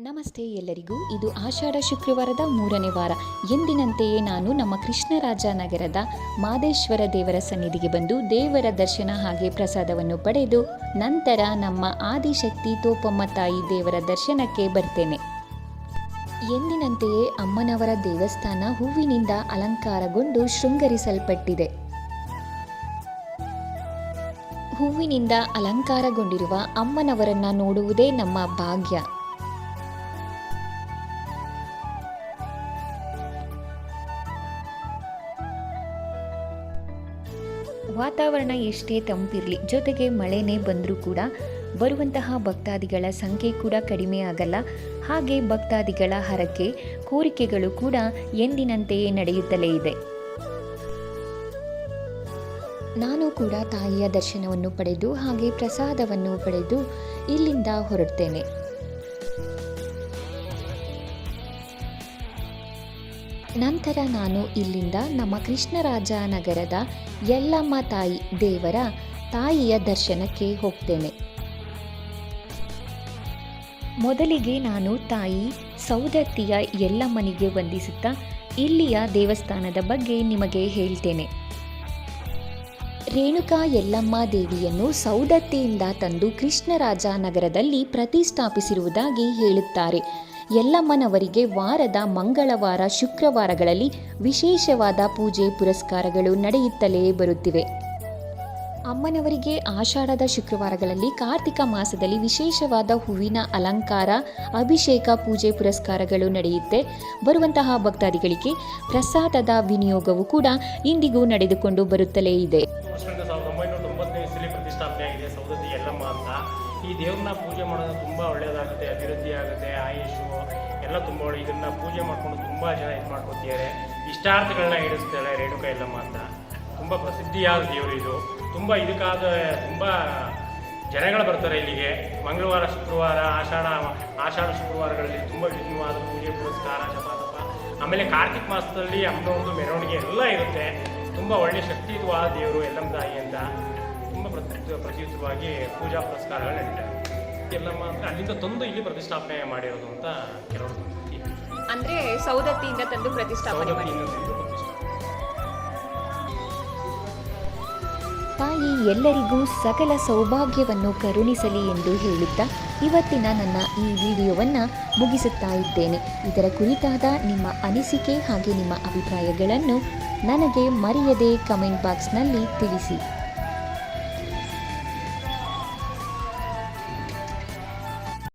ನಮಸ್ತೆ ಎಲ್ಲರಿಗೂ. ಇದು ಆಷಾಢ ಶುಕ್ರವಾರದ ಮೂರನೇ ವಾರ. ಎಂದಿನಂತೆಯೇ ನಾನು ನಮ್ಮ ಕೃಷ್ಣರಾಜ ನಗರದ ಮಾದೇಶ್ವರ ದೇವರ ಸನ್ನಿಧಿಗೆ ಬಂದು ದೇವರ ದರ್ಶನ ಹಾಗೆ ಪ್ರಸಾದವನ್ನು ಪಡೆದು ನಂತರ ನಮ್ಮ ಆದಿಶಕ್ತಿ ತೋಪಮ್ಮ ತಾಯಿ ದೇವರ ದರ್ಶನಕ್ಕೆ ಬರ್ತೇನೆ. ಎಂದಿನಂತೆಯೇ ಅಮ್ಮನವರ ದೇವಸ್ಥಾನ ಹೂವಿನಿಂದ ಅಲಂಕಾರಗೊಂಡು ಶೃಂಗರಿಸಲ್ಪಟ್ಟಿದೆ. ಹೂವಿನಿಂದ ಅಲಂಕಾರಗೊಂಡಿರುವ ಅಮ್ಮನವರನ್ನ ನೋಡುವುದೇ ನಮ್ಮ ಭಾಗ್ಯ. ವಾತಾವರಣ ಎಷ್ಟೇ ತಂಪಿರಲಿ, ಜೊತೆಗೆ ಮಳೆನೇ ಬಂದರೂ ಕೂಡ ಬರುವಂತಹ ಭಕ್ತಾದಿಗಳ ಸಂಖ್ಯೆ ಕೂಡ ಕಡಿಮೆ ಆಗಲ್ಲ. ಹಾಗೆ ಭಕ್ತಾದಿಗಳ ಹರಕೆ, ಕೋರಿಕೆಗಳು ಕೂಡ ಎಂದಿನಂತೆಯೇ ನಡೆಯುತ್ತಲೇ ಇದೆ. ನಾನು ಕೂಡ ತಾಯಿಯ ದರ್ಶನವನ್ನು ಪಡೆದು, ಹಾಗೆ ಪ್ರಸಾದವನ್ನು ಪಡೆದು ಇಲ್ಲಿಂದ ಹೊರಡ್ತೇನೆ. ನಂತರ ನಾನು ಇಲ್ಲಿಂದ ನಮ್ಮ ಕೃಷ್ಣರಾಜ ನಗರದ ಯಲ್ಲಮ್ಮ ತಾಯಿ ದೇವರ ತಾಯಿಯ ದರ್ಶನಕ್ಕೆ ಹೋಗ್ತೇನೆ. ಮೊದಲಿಗೆ ನಾನು ತಾಯಿ ಸೌದತ್ತಿಯ ಯಲ್ಲಮ್ಮನಿಗೆ ವಂದಿಸುತ್ತಾ ಇಲ್ಲಿಯ ದೇವಸ್ಥಾನದ ಬಗ್ಗೆ ನಿಮಗೆ ಹೇಳ್ತೇನೆ. ರೇಣುಕಾ ಯಲ್ಲಮ್ಮ ದೇವಿಯನ್ನು ಸೌದತ್ತಿಯಿಂದ ತಂದು ಕೃಷ್ಣರಾಜ ನಗರದಲ್ಲಿ ಪ್ರತಿಷ್ಠಾಪಿಸಿರುವುದಾಗಿ ಹೇಳುತ್ತಾರೆ. ಯಲ್ಲಮ್ಮನವರಿಗೆ ವಾರದ ಮಂಗಳವಾರ ಶುಕ್ರವಾರಗಳಲ್ಲಿ ವಿಶೇಷವಾದ ಪೂಜೆ ಪುರಸ್ಕಾರಗಳು ನಡೆಯುತ್ತಲೇ ಬರುತ್ತಿವೆ. ಅಮ್ಮನವರಿಗೆ ಆಷಾಢದ ಶುಕ್ರವಾರಗಳಲ್ಲಿ ಕಾರ್ತಿಕ ಮಾಸದಲ್ಲಿ ವಿಶೇಷವಾದ ಹೂವಿನ ಅಲಂಕಾರ, ಅಭಿಷೇಕ, ಪೂಜೆ ಪುರಸ್ಕಾರಗಳು ನಡೆಯುತ್ತೆ. ಬರುವಂತಹ ಭಕ್ತಾದಿಗಳಿಗೆ ಪ್ರಸಾದದ ವಿನಿಯೋಗವು ಕೂಡ ಇಂದಿಗೂ ನಡೆದುಕೊಂಡು ಬರುತ್ತಲೇ ಇದೆ. ಈ ದೇವ್ರನ್ನ ಪೂಜೆ ಮಾಡೋದು ತುಂಬ ಒಳ್ಳೆಯದಾಗುತ್ತೆ ಅಭಿವೃದ್ಧಿ ಆಗುತ್ತೆ ಆಯುಷು ಎಲ್ಲ ತುಂಬ ಒಳ್ಳೆ ಇದನ್ನು ಪೂಜೆ ಮಾಡಿಕೊಂಡು ತುಂಬ ಜನ ಇದು ಮಾಡ್ಕೊತಿದ್ದಾರೆ ಇಷ್ಟಾರ್ಥಗಳನ್ನ ಇಡಿಸ್ತಾರೆ ರೇಣುಕಾ ಯಲ್ಲಮ್ಮ ಅಂತ. ತುಂಬ ಪ್ರಸಿದ್ಧಿಯಾದ ದೇವರು ಇದು. ತುಂಬ ಇದಕ್ಕಾದ ತುಂಬ ಜನಗಳು ಬರ್ತಾರೆ ಇಲ್ಲಿಗೆ. ಮಂಗಳವಾರ, ಶುಕ್ರವಾರ, ಆಷಾಢ ಆಷಾಢ ಶುಕ್ರವಾರಗಳಲ್ಲಿ ತುಂಬ ವಿಭಿನ್ನವಾದ ಪೂಜೆ, ಪುರಸ್ಕಾರ ಶಪಾತಪ ಆಮೇಲೆ ಕಾರ್ತಿಕ್ ಮಾಸದಲ್ಲಿ ಅಮ್ಮನೊಂದು ಮೆರವಣಿಗೆ ಎಲ್ಲ ಇರುತ್ತೆ. ತುಂಬ ಒಳ್ಳೆಯ ಶಕ್ತಿಯುತವಾದ ದೇವರು ಎಲ್ಲಮ್ಮ ತಾಯಿ ಅಂತ. ತುಂಬ ಪ್ರತಿ ಪ್ರತಿಯುತವಾಗಿ ಪೂಜಾ ಪುರಸ್ಕಾರಗಳು ನಡೀತಾ ಎಲ್ಲ ಅಂದರೆ ಅಲ್ಲಿಂದ ತಂದು ಇಲ್ಲಿ ಪ್ರತಿಷ್ಠಾಪನೆ ಮಾಡಿರೋದು ಅಂತ ಕೆಲವರು ಅಂದ್ರೆ ಸೌದತ್ತಿಯಿಂದ ತಂದು ಪ್ರತಿಷ್ಠಾಪನೆ ಮಾಡಿ ಸೌದತ್ತಿಯಿಂದ ತಂದು ಪ್ರತಿಷ್ಠಾಪನೆ. ತಾಯಿ ಎಲ್ಲರಿಗೂ ಸಕಲ ಸೌಭಾಗ್ಯವನ್ನು ಕರುಣಿಸಲಿ ಎಂದು ಹೇಳುತ್ತಾ ಇವತ್ತಿನ ನನ್ನ ಈ ವಿಡಿಯೋವನ್ನು ಮುಗಿಸುತ್ತಾ ಇದ್ದೇನೆ. ಇದರ ಕುರಿತಾದ ನಿಮ್ಮ ಅನಿಸಿಕೆ ಹಾಗೆ ನಿಮ್ಮ ಅಭಿಪ್ರಾಯಗಳನ್ನು ನನಗೆ ಮರೆಯದೆ ಕಮೆಂಟ್ ಬಾಕ್ಸ್ನಲ್ಲಿ ತಿಳಿಸಿ.